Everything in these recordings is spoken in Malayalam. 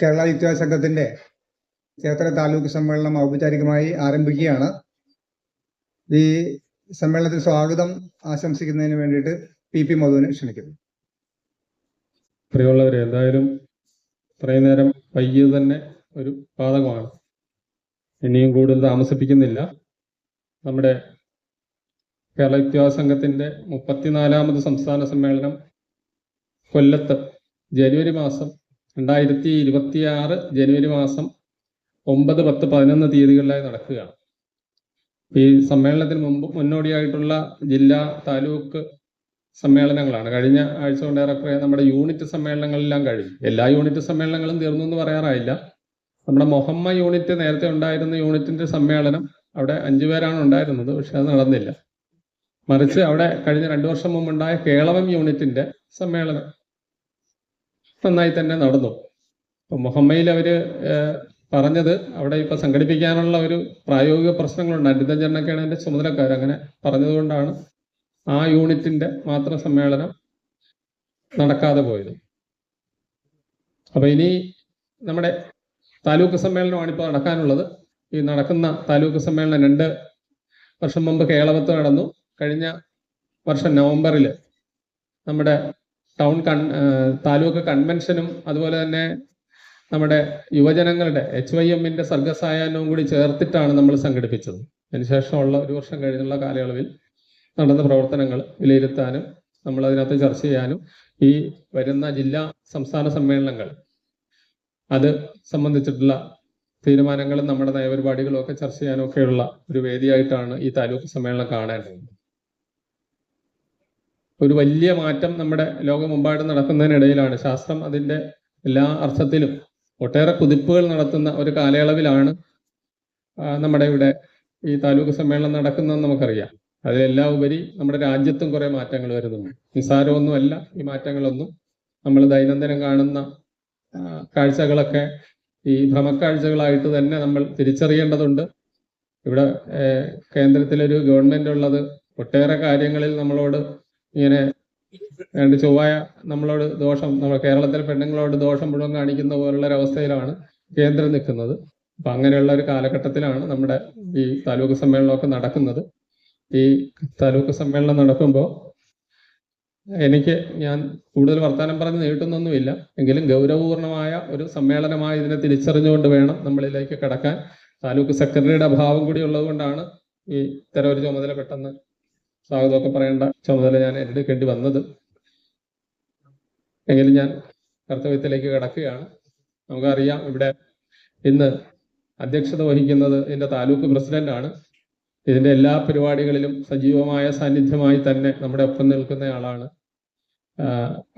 കേരള യുക്തിവാദ സംഘത്തിന്റെ ക്ഷേത്ര താലൂക്ക് സമ്മേളനം ഔപചാരികമായി ആരംഭിക്കുകയാണ്. ഈ സമ്മേളനത്തിൽ സ്വാഗതം ആശംസിക്കുന്നതിന് വേണ്ടിയിട്ട് പി പി മധുവിനെ ക്ഷണിക്കുന്നു. പ്രിയമുള്ളവരെ എന്തായാലും ഇത്രയും നേരം വൈകിയത് തന്നെ ഒരു പാതകമാണ് ഇനിയും കൂടുതൽ താമസിപ്പിക്കുന്നില്ല. നമ്മുടെ കേരള വിദ്യാഭ്യാസ സംഘത്തിന്റെ മുപ്പത്തിനാലാമത് സംസ്ഥാന സമ്മേളനം കൊല്ലത്ത് ജനുവരി മാസം രണ്ടായിരത്തി ഇരുപത്തി ആറ് ജനുവരി മാസം ഒമ്പത് പത്ത് പതിനൊന്ന് തീയതികളിലായി നടക്കുകയാണ്. ഈ സമ്മേളനത്തിന് മുമ്പ് മുന്നോടിയായിട്ടുള്ള ജില്ലാ താലൂക്ക് സമ്മേളനങ്ങളാണ്. കഴിഞ്ഞ ആഴ്ച കൊണ്ട് ഏറെക്കുറെ നമ്മുടെ യൂണിറ്റ് സമ്മേളനങ്ങളെല്ലാം കഴിഞ്ഞു. എല്ലാ യൂണിറ്റ് സമ്മേളനങ്ങളും തീർന്നു എന്ന് പറയാറായില്ല. നമ്മുടെ മൊഹമ്മ യൂണിറ്റ് നേരത്തെ ഉണ്ടായിരുന്ന യൂണിറ്റിന്റെ സമ്മേളനം അവിടെ അഞ്ചു പേരാണ് ഉണ്ടായിരുന്നത്. പക്ഷെ അത് നടന്നില്ല. മറിച്ച് അവിടെ കഴിഞ്ഞ രണ്ടു വർഷം മുമ്പുണ്ടായ കേളവം യൂണിറ്റിന്റെ സമ്മേളനം നന്നായി തന്നെ നടന്നു. ഇപ്പം മുഹമ്മയിൽ ഏഹ്, പറഞ്ഞത് അവിടെ ഇപ്പൊ സംഘടിപ്പിക്കാനുള്ള ഒരു പ്രായോഗിക പ്രശ്നങ്ങളുണ്ട്. അനിതഞ്ചരണൊക്കെയാണ് അതിന്റെ ചുമതലക്കാർ അങ്ങനെ പറഞ്ഞതുകൊണ്ടാണ് ആ യൂണിറ്റിന്റെ മാത്രം സമ്മേളനം നടക്കാതെ പോയത്. അപ്പൊ ഇനി നമ്മുടെ താലൂക്ക് സമ്മേളനമാണ് ഇപ്പോൾ നടക്കാനുള്ളത്. ഈ നടക്കുന്ന താലൂക്ക് സമ്മേളനം രണ്ട് വർഷം മുമ്പ് കേളവത്ത് നടന്നു. കഴിഞ്ഞ വർഷം നവംബറിൽ നമ്മുടെ ടൗൺ കൺ താലൂക്ക് കൺവെൻഷനും അതുപോലെ തന്നെ നമ്മുടെ യുവജനങ്ങളുടെ എച്ച് വൈ എമ്മിന്റെ സർഗസായാഹ്നവും കൂടി ചേർത്തിട്ടാണ് നമ്മൾ സംഘടിപ്പിച്ചത്. അതിനുശേഷമുള്ള ഒരു വർഷം കഴിഞ്ഞുള്ള കാലയളവിൽ നടന്ന പ്രവർത്തനങ്ങൾ വിലയിരുത്താനും നമ്മൾ അതിനകത്ത് ചർച്ച ചെയ്യാനും ഈ വരുന്ന ജില്ലാ സംസ്ഥാന സമ്മേളനങ്ങൾ അത് സംബന്ധിച്ചിട്ടുള്ള തീരുമാനങ്ങളും നമ്മുടെ നയപരിപാടികളും ഒക്കെ ചർച്ച ചെയ്യാനും ഒക്കെയുള്ള ഒരു വേദിയായിട്ടാണ് ഈ താലൂക്ക് സമ്മേളനം കാണേണ്ടത്. ഒരു വലിയ മാറ്റം നമ്മുടെ ലോകമെമ്പാടും നടക്കുന്നതിനിടയിലാണ്. ശാസ്ത്രം അതിന്റെ എല്ലാ അർത്ഥത്തിലും ഒട്ടേറെ കുതിപ്പുകൾ നടത്തുന്ന ഒരു കാലയളവിലാണ് നമ്മുടെ ഇവിടെ ഈ താലൂക്ക് സമ്മേളനം നടക്കുന്നതെന്ന് നമുക്കറിയാം. അതിലെല്ലാം ഉപരി നമ്മുടെ രാജ്യത്തും കുറെ മാറ്റങ്ങൾ വരുന്നുണ്ട്. നിസ്സാരമൊന്നുമല്ല ഈ മാറ്റങ്ങളൊന്നും. നമ്മൾ ദൈനംദിനം കാണുന്ന കാഴ്ചകളൊക്കെ ഈ ഭ്രമക്കാഴ്ചകളായിട്ട് തന്നെ നമ്മൾ തിരിച്ചറിയേണ്ടതുണ്ട്. ഇവിടെ കേന്ദ്രത്തിലൊരു ഗവൺമെന്റ് ഉള്ളത് ഒട്ടേറെ കാര്യങ്ങളിൽ നമ്മളോട് ഇങ്ങനെ രണ്ട് ചൊവ്വായ നമ്മളോട് ദോഷം നമ്മുടെ കേരളത്തിലെ പെണ്ണുങ്ങളോട് ദോഷം മുഴുവൻ കാണിക്കുന്ന പോലുള്ള ഒരു അവസ്ഥയിലാണ് കേന്ദ്രം നിൽക്കുന്നത്. അപ്പൊ അങ്ങനെയുള്ള ഒരു കാലഘട്ടത്തിലാണ് നമ്മുടെ ഈ താലൂക്ക് സമ്മേളനമൊക്കെ നടക്കുന്നത്. ഈ താലൂക്ക് സമ്മേളനം നടക്കുമ്പോൾ എനിക്ക് ഞാൻ കൂടുതൽ വർത്തമാനം പറഞ്ഞ് നീട്ടുന്നൊന്നുമില്ല. എങ്കിലും ഗൗരവപൂർണമായ ഒരു സമ്മേളനമായി ഇതിനെ തിരിച്ചറിഞ്ഞുകൊണ്ട് വേണം നമ്മളിലേക്ക് കടക്കാൻ. താലൂക്ക് സെക്രട്ടറിയുടെ അഭാവം കൂടി ഉള്ളത് കൊണ്ടാണ് ഈ ഇത്തരം ഒരു ചുമതല പെട്ടെന്ന് സ്വാഗതമൊക്കെ പറയേണ്ട ചുമതല ഞാൻ ഏറ്റെടുക്കേണ്ടി വന്നത്. എങ്കിലും ഞാൻ കർത്തവ്യത്തിലേക്ക് കടക്കുകയാണ്. നമുക്കറിയാം ഇവിടെ ഇന്ന് അധ്യക്ഷത വഹിക്കുന്നത് എന്റെ താലൂക്ക് പ്രസിഡന്റാണ്. ഇതിന്റെ എല്ലാ പരിപാടികളിലും സജീവമായ സാന്നിധ്യമായി തന്നെ നമ്മുടെ ഒപ്പം നിൽക്കുന്ന ആളാണ്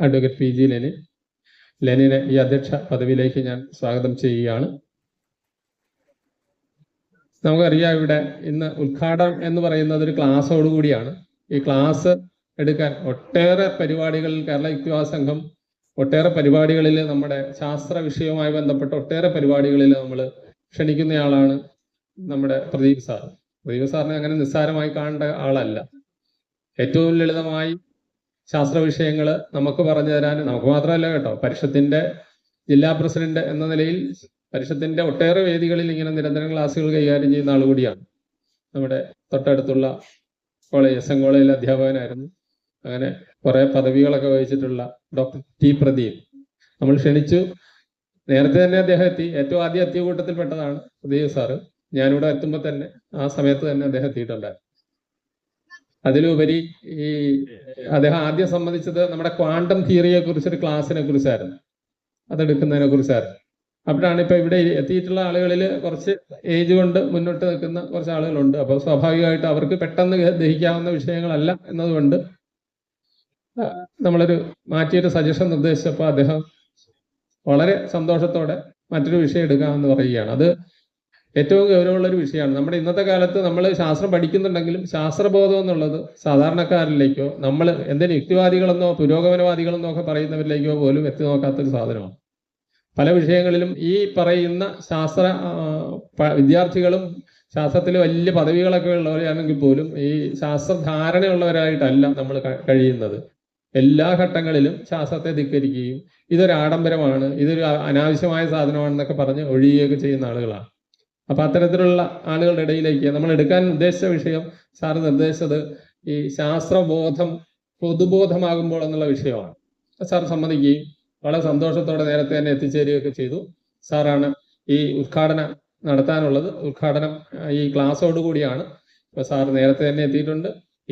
അഡ്വക്കേറ്റ് പി ജി ലെനിൻ ലെനിനെ ഈ അധ്യക്ഷ പദവിയിലേക്ക് ഞാൻ സ്വാഗതം ചെയ്യുകയാണ്. നമുക്കറിയാം ഇവിടെ ഇന്ന് ഉദ്ഘാടനം എന്ന് പറയുന്നത് ഒരു ക്ലാസ്സോടുകൂടിയാണ് ഈ ക്ലാസ് എടുക്കാൻ ഒട്ടേറെ പരിപാടികളിൽ കേരള യുക്തിവാദ സംഘം ഒട്ടേറെ പരിപാടികളിൽ നമ്മുടെ ശാസ്ത്ര വിഷയവുമായി ബന്ധപ്പെട്ട ഒട്ടേറെ പരിപാടികളിൽ നമ്മൾ ക്ഷണിക്കുന്നയാളാണ് നമ്മുടെ പ്രദീപ് സാർ. പ്രദീപ് സാറിനെ അങ്ങനെ നിസ്സാരമായി കാണേണ്ട ആളല്ല. ഏറ്റവും ലളിതമായി ശാസ്ത്ര വിഷയങ്ങൾ നമുക്ക് പറഞ്ഞു തരാൻ നമുക്ക് മാത്രമല്ല കേട്ടോ പരിഷത്തിന്റെ ജില്ലാ പ്രസിഡന്റ് എന്ന നിലയിൽ പരിഷത്തിന്റെ ഒട്ടേറെ വേദികളിൽ ഇങ്ങനെ നിരന്തരം ക്ലാസ്സുകൾ കൈകാര്യം ചെയ്യുന്ന ആൾ കൂടിയാണ്. നമ്മുടെ തൊട്ടടുത്തുള്ള കോളേജ് എസ് എൻ കോളേജിലെ അധ്യാപകനായിരുന്നു. അങ്ങനെ കുറെ പദവികളൊക്കെ വഹിച്ചിട്ടുള്ള ഡോക്ടർ ടി പ്രദീപ്. നമ്മൾ ക്ഷണിച്ചു. നേരത്തെ തന്നെ അദ്ദേഹം എത്തി. ഏറ്റവും ആദ്യം എത്തിയ കൂട്ടത്തിൽപ്പെട്ടതാണ് പ്രദീപ് സാറ്. ഞാനിവിടെ എത്തുമ്പോൾ തന്നെ ആ സമയത്ത് തന്നെ അദ്ദേഹം എത്തിയിട്ടുണ്ടായിരുന്നു. അതിലുപരി ഈ അദ്ദേഹം ആദ്യം സംബന്ധിച്ചത് നമ്മുടെ ക്വാണ്ടം തിയറിയെ കുറിച്ചൊരു ക്ലാസ്സിനെ കുറിച്ചായിരുന്നു അതെടുക്കുന്നതിനെ കുറിച്ചായിരുന്നു അപ്പോഴാണ് ഇപ്പൊ ഇവിടെ എത്തിയിട്ടുള്ള ആളുകളിൽ കുറച്ച് ഏജ് കൊണ്ട് മുന്നോട്ട് നിൽക്കുന്ന കുറച്ച് ആളുകളുണ്ട്. അപ്പോൾ സ്വാഭാവികമായിട്ട് അവർക്ക് പെട്ടെന്ന് ദഹിക്കാവുന്ന വിഷയങ്ങളല്ല എന്നതുകൊണ്ട് നമ്മളൊരു മാറ്റിയൊരു സജഷൻ നിർദ്ദേശിച്ചപ്പോൾ അദ്ദേഹം വളരെ സന്തോഷത്തോടെ മറ്റൊരു വിഷയം എടുക്കാമെന്ന് പറയുകയാണ്. അത് ഏറ്റവും ഗൗരവമുള്ള ഒരു വിഷയമാണ്. നമ്മുടെ ഇന്നത്തെ കാലത്ത് നമ്മൾ ശാസ്ത്രം പഠിക്കുന്നുണ്ടെങ്കിലും ശാസ്ത്രബോധം എന്നുള്ളത് സാധാരണക്കാരിലേക്കോ നമ്മൾ എന്തെങ്കിലും യുക്തിവാദികളെന്നോ പുരോഗമനവാദികളെന്നോ ഒക്കെ പറയുന്നവരിലേക്കോ പോലും എത്തി നോക്കാത്തൊരു സാധനമാണ്. പല വിഷയങ്ങളിലും ഈ പറയുന്ന ശാസ്ത്ര വിദ്യാർത്ഥികളും ശാസ്ത്രത്തിൽ വലിയ പദവികളൊക്കെ ഉള്ളവരാണെങ്കിൽ പോലും ഈ ശാസ്ത്ര ധാരണയുള്ളവരായിട്ടല്ല നമ്മൾ കഴിയുന്നത്. എല്ലാ ഘട്ടങ്ങളിലും ശാസ്ത്രത്തെ ധിക്കരിക്കുകയും ഇതൊരു ആഡംബരമാണ് ഇതൊരു അനാവശ്യമായ സാധനമാണെന്നൊക്കെ പറഞ്ഞ് ഒഴിയുകയൊക്കെ ചെയ്യുന്ന ആളുകളാണ്. അപ്പൊ അത്തരത്തിലുള്ള ആളുകളുടെ ഇടയിലേക്ക് നമ്മൾ എടുക്കാൻ ഉദ്ദേശിച്ച വിഷയം സാർ നിർദ്ദേശിച്ചത് ഈ ശാസ്ത്രബോധം പൊതുബോധമാകുമ്പോൾ എന്നുള്ള വിഷയമാണ്. സാർ സമ്മതിക്കുകയും വളരെ സന്തോഷത്തോടെ നേരത്തെ തന്നെ എത്തിച്ചേരുകയൊക്കെ ചെയ്തു. സാറാണ് ഈ ഉദ്ഘാടനം നടത്താനുള്ളത്. ഉദ്ഘാടനം ഈ ക്ലാസ്സോടുകൂടിയാണ് ഇപ്പൊ സാർ നേരത്തെ തന്നെ എത്തിയിട്ടുണ്ട്.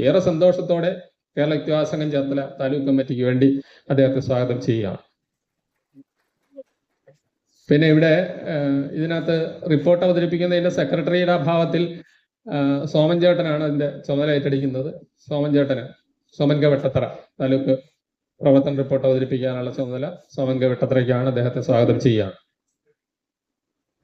ഏറെ സന്തോഷത്തോടെ കേരള യുക്തിവാസംഘം ചേർത്തല താലൂക്ക് കമ്മിറ്റിക്ക് വേണ്ടി അദ്ദേഹത്തെ സ്വാഗതം ചെയ്യുകയാണ്. പിന്നെ ഇവിടെ ഇതിനകത്ത് റിപ്പോർട്ട് അവതരിപ്പിക്കുന്നതിന്റെ സെക്രട്ടറിയുടെ അഭാവത്തിൽ സോമൻ ചേട്ടനാണ് അതിന്റെ ചുമതല ഏറ്റെടുക്കുന്നത്. സോമൻ ചേട്ടന് സോമൻ കെ വെട്ടത്തറ താലൂക്ക് പ്രവർത്തന റിപ്പോർട്ട് അവതരിപ്പിക്കാനുള്ള ചുമതല സോമൻ കെ അദ്ദേഹത്തെ സ്വാഗതം ചെയ്യുകയാണ്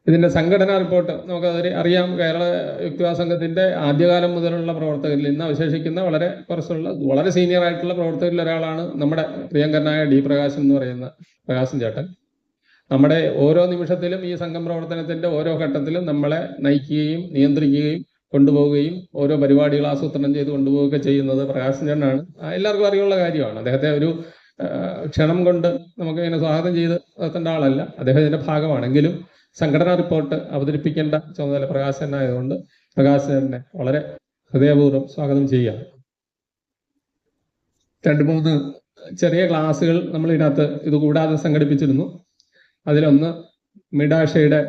ഇതിന്റെ സംഘടനാ റിപ്പോർട്ട് നമുക്ക് അറിയാം. കേരള യുക്തിവാദ സംഘത്തിന്റെ ആദ്യകാലം മുതലുള്ള പ്രവർത്തകരിൽ ഇന്ന് അവശേഷിക്കുന്ന വളരെ കുറച്ചുള്ള വളരെ സീനിയർ ആയിട്ടുള്ള പ്രവർത്തകരിൽ ഒരാളാണ് നമ്മുടെ പ്രിയങ്കരനായ ഡി പ്രകാശൻ എന്ന് പറയുന്ന പ്രകാശൻ ചേട്ടൻ. നമ്മുടെ ഓരോ നിമിഷത്തിലും ഈ സംഘം പ്രവർത്തനത്തിന്റെ ഓരോ ഘട്ടത്തിലും നമ്മളെ നയിക്കുകയും നിയന്ത്രിക്കുകയും കൊണ്ടുപോവുകയും ഓരോ പരിപാടികൾ ആസൂത്രണം ചെയ്ത് കൊണ്ടുപോവുകയൊക്കെ ചെയ്യുന്നത് പ്രകാശൻ ചേട്ടനാണ്. എല്ലാവർക്കും അറിയുള്ള കാര്യമാണ്. അദ്ദേഹത്തെ ഒരു ക്ഷണം കൊണ്ട് നമുക്ക് ഇങ്ങനെ സ്വാഗതം ചെയ്ത് എത്തേണ്ട ആളല്ല. അദ്ദേഹം ഇതിന്റെ ഭാഗമാണെങ്കിലും സംഘടനാ റിപ്പോർട്ട് അവതരിപ്പിക്കേണ്ട ചുമതല പ്രകാശൻ പ്രകാശനായതുകൊണ്ട് പ്രകാശനെ വളരെ ഹൃദയപൂർവം സ്വാഗതം ചെയ്യാം രണ്ട് മൂന്ന് ചെറിയ ക്ലാസ്സുകൾ നമ്മൾ ഇതിനകത്ത് ഇത് കൂടാതെ സംഘടിപ്പിച്ചിരുന്നു. അതിലൊന്ന് മിഡാഷയുടെ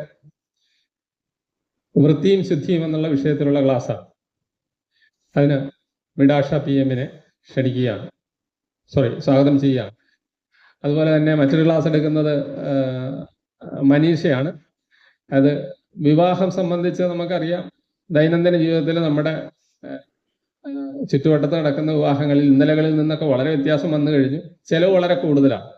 വൃത്തിയും ശുദ്ധിയും എന്നുള്ള വിഷയത്തിലുള്ള ക്ലാസ്സാണ് അതിന് മിഡാഷ പി എമ്മിനെ ക്ഷണിക്കുകയാണ്. സോറി സ്വാഗതം ചെയ്യുകയാണ്. അതുപോലെ തന്നെ മറ്റൊരു ക്ലാസ് എടുക്കുന്നത് മനീഷയാണ്. അത് വിവാഹം സംബന്ധിച്ച് നമുക്കറിയാം ദൈനംദിന ജീവിതത്തിൽ നമ്മുടെ ചുറ്റുവട്ടത്ത് നടക്കുന്ന വിവാഹങ്ങളിൽ ഇന്നലകളിൽ നിന്നൊക്കെ വളരെ വ്യത്യാസം വന്നു കഴിഞ്ഞു. ചെലവ് വളരെ കൂടുതലാണ്.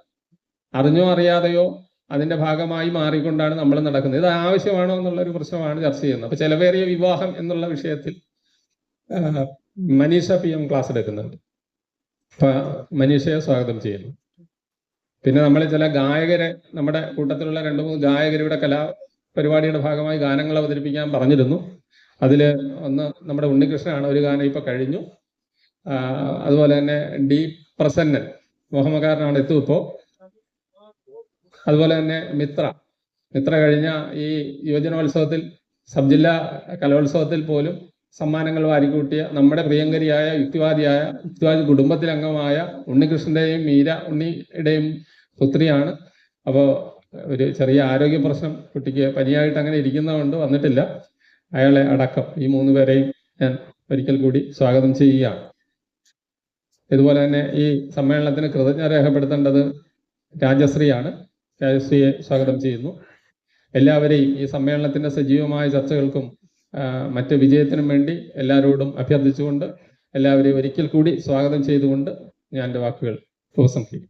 അറിഞ്ഞോ അറിയാതെയോ അതിന്റെ ഭാഗമായി മാറിക്കൊണ്ടാണ് നമ്മൾ നടക്കുന്നത്. ഇത് ആവശ്യമാണോ എന്നുള്ള ഒരു പ്രശ്നമാണ് ചർച്ച ചെയ്യുന്നത്. അപ്പൊ ചെലവേറിയ വിവാഹം എന്നുള്ള വിഷയത്തിൽ മനീഷ പി എം ക്ലാസ് എടുക്കുന്നുണ്ട്. അപ്പൊ മനീഷയെ സ്വാഗതം ചെയ്യുന്നു. പിന്നെ നമ്മൾ ചില ഗായകരെ നമ്മുടെ കൂട്ടത്തിലുള്ള രണ്ട് മൂന്ന് ഗായകരുടെ കലാ പരിപാടിയുടെ ഭാഗമായി ഗാനങ്ങൾ അവതരിപ്പിക്കാൻ പറഞ്ഞിരുന്നു. അതിൽ ഒന്ന് നമ്മുടെ ഉണ്ണികൃഷ്ണനാണ് ഒരു ഗാനം ഇപ്പൊ കഴിഞ്ഞു. അതുപോലെ തന്നെ ഡി പ്രസന്നൻ മോഹമകാരനാണ് എത്തും ഇപ്പോ. അതുപോലെ തന്നെ മിത്ര. മിത്ര കഴിഞ്ഞ ഈ യുവജനോത്സവത്തിൽ സബ് ജില്ലാ കലോത്സവത്തിൽ പോലും സമ്മാനങ്ങൾ വാരിക്കൂട്ടിയ നമ്മുടെ പ്രിയങ്കരിയായ യുക്തിവാദിയായ യുക്തിവാദി കുടുംബത്തിലംഗമായ ഉണ്ണികൃഷ്ണന്റെയും മീര ഉണ്ണിയുടെയും പുത്രിയാണ്. അപ്പോൾ ഒരു ചെറിയ ആരോഗ്യ പ്രശ്നം കുട്ടിക്ക് പനിയായിട്ട് അങ്ങനെ ഇരിക്കുന്നതുകൊണ്ട് വന്നിട്ടില്ല. അയാളെ അടക്കം ഈ മൂന്ന് പേരെയും ഞാൻ ഒരിക്കൽ കൂടി സ്വാഗതം ചെയ്യുകയാണ്. ഇതുപോലെ തന്നെ ഈ സമ്മേളനത്തിന് കൃതജ്ഞത രേഖപ്പെടുത്തേണ്ടത് രാജശ്രീയാണ്. രാജശ്രീയെ സ്വാഗതം ചെയ്യുന്നു. എല്ലാവരെയും ഈ സമ്മേളനത്തിന്റെ സജീവമായ ചർച്ചകൾക്കും മറ്റ് വിജയത്തിനും വേണ്ടി എല്ലാവരോടും അഭ്യർത്ഥിച്ചുകൊണ്ട് എല്ലാവരെയും ഒരിക്കൽ കൂടി സ്വാഗതം ചെയ്തുകൊണ്ട് ഞാൻ എന്റെ വാക്കുകൾ ഉപസംഹരിക്കും